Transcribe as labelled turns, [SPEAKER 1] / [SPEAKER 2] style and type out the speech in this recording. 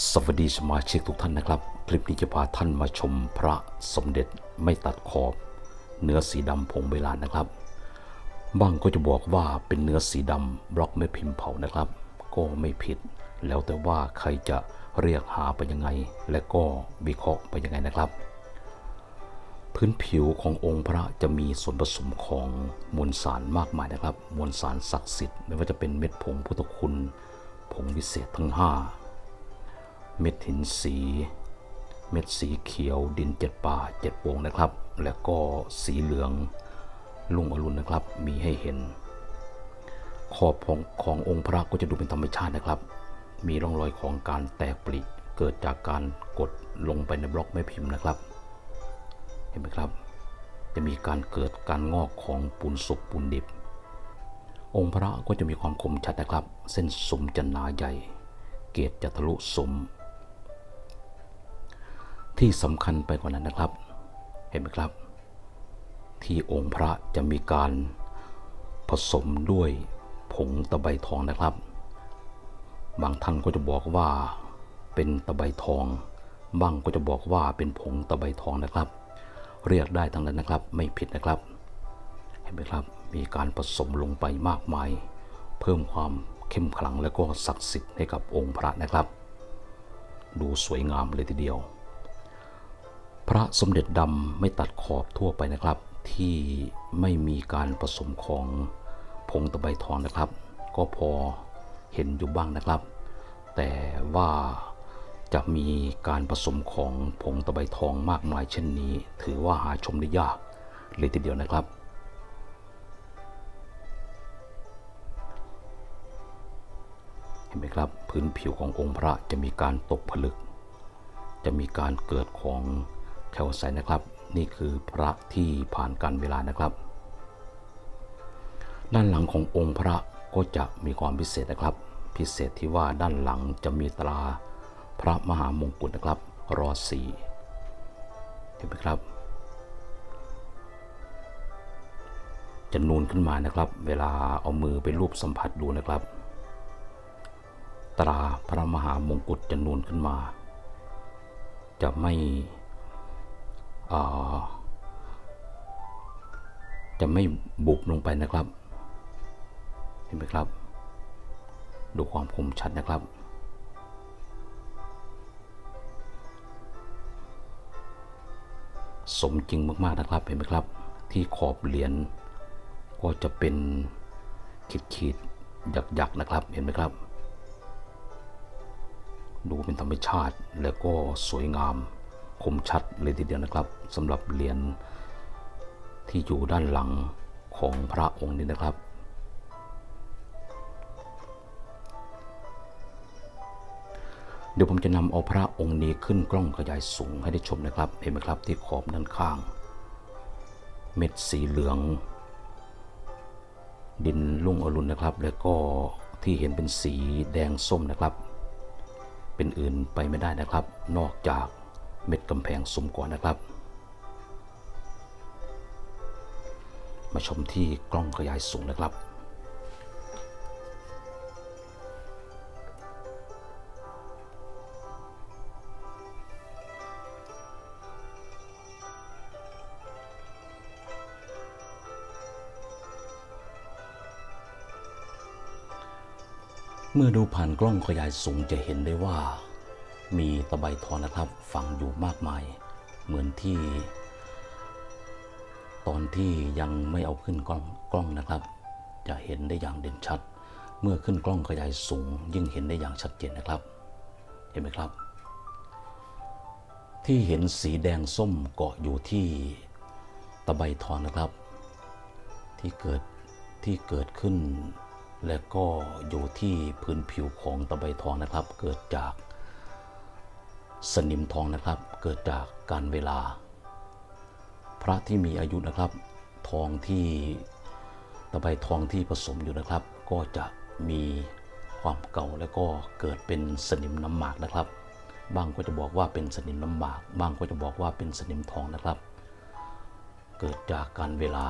[SPEAKER 1] สวัสดีสมาชิกทุกท่านนะครับ คลิปนี้จะพาท่านมาชมพระสมเด็จไม่ตัดขอบ เนื้อสีดำผงเวลานนะครับบางก็จะบอกว่าเป็นเนื้อสีดำบล็อกไม่พิมพ์เผานะครับ ก็ไม่ผิด แล้วแต่ว่าใครจะเรียกหาไปยังไง และก็วิเคราะห์ไปยังไงนะครับ พื้นผิวขององค์พระจะมีส่วนผสมของมวลสารมากมายนะครับ มวลสารศักดิ์สิทธิ์ไม่ว่าจะเป็นเม็ดผงพุทธคุณผงวิเศษทั้ง 5 เม็ดหินสี เม็ดสีเขียวดินเจ็ดป่าเจ็ดวงนะครับ และก็สีเหลืองลุ่งอรุณนะครับ มีให้เห็น ขอบของขององค์พระก็จะดูเป็นธรรมชาตินะครับ มีร่องรอยของการแตกปริเกิดจากการกดลงไปในบล็อกไม้พิมพ์นะครับ เห็นไหมครับ จะมีการเกิดการงอกของปูนสุกปูนดิบ องค์พระก็จะมีความคมชัดนะครับ เส้นสมจะหนาใหญ่ เกตจะทะลุสม ที่สำคัญไปกว่านั้นนะครับ เห็นไหมครับ ที่องค์พระจะมีการผสมด้วยผงตะไบทองนะครับ บางท่านก็จะบอกว่าเป็นตะไบทอง บางก็จะบอกว่าเป็นผงตะไบทองนะครับ เรียกได้ทั้งนั้นนะครับไม่ผิดนะครับ เห็นไหมครับมีการผสมลงไปมากมาย เพิ่มความเข้มขลังและก็ศักดิ์สิทธิ์ให้กับองค์พระนะครับ ดูสวยงามเลยทีเดียว พระสมเด็จดำไม่ตัดขอบทั่วไปนะครับ ที่ไม่มีการผสมของผงตะไบทองนะครับ ก็พอเห็นอยู่บ้างนะครับ แต่ว่าจะมีการผสมของผงตะไบทองมากมายเช่นนี้ ถือว่าหาชมได้ยากเลยทีเดียวนะครับ เห็นไหมครับ พื้นผิวขององค์พระจะมีการตกผลึก จะมีการเกิดของ แคลไซต์นะครับ นี่คือพระที่ผ่านการเวลานะครับ ด้านหลังขององค์พระก็จะมีความพิเศษนะครับ พิเศษที่ว่าด้านหลังจะมีตราพระมหามงกุฎนะครับ รอสีเห็นไหมครับ จะนูนขึ้นมานะครับ เวลาเอามือไปรูปสัมผัสดูนะครับ ตราพระมหามงกุฎจะนูนขึ้นมา จะไม่ จะไม่บุบลงไปนะครับ เห็นไหมครับ ดูความคมชัดนะครับ สมจริงมากๆนะครับเห็นไหมครับ ที่ขอบเหรียญก็จะเป็นขีดๆหยักๆนะครับเห็นไหมครับ ดูเป็นธรรมชาติแล้วก็สวยงาม คมชัดเลยทีเดียวนะครับสำหรับเหรียญที่อยู่ด้านหลังของพระองค์นี้นะครับ เดี๋ยวผมจะนำเอาพระองค์นี้ขึ้นกล้องขยายสูงให้ได้ชมนะครับ เห็นไหมครับที่ขอบด้านข้าง เม็ดสีเหลือง ดินลุ่งอรุณนะครับ แล้วก็ที่เห็นเป็นสีแดงส้มนะครับ เป็นอื่นไปไม่ได้นะครับ นอกจาก เม็ดกำแพงสมก่อนนะครับ มาชมที่กล้องขยายสูงนะครับ เมื่อดูผ่านกล้องขยายสูงจะเห็นได้ว่า มีตะไบทองนะครับฝังอยู่มากมาย เหมือนที่ ตอนที่ยังไม่เอาขึ้นกล้องกล้องนะครับ จะเห็นได้อย่างเด่นชัด เมื่อขึ้นกล้องขยายสูง ยิ่งเห็นได้อย่างชัดเจนนะครับ เห็นไหมครับ ที่เห็นสีแดงส้มเกาะอยู่ที่ตะไบทองนะครับ ที่เกิดที่เกิดขึ้น และก็อยู่ที่พื้นผิวของตะไบทองนะครับ เกิดจาก สนิมทองนะครับเกิดจากการเวลา พระที่มีอายุนะครับ ทองที่ตะไบทองที่ผสมอยู่นะครับ ก็จะมีความเก่าแล้วก็เกิดเป็นสนิมน้ำหมากนะครับบางก็จะบอกว่าเป็นสนิมน้ำหมากบางก็จะบอกว่าเป็นสนิมทองนะครับ เกิดจากการเวลา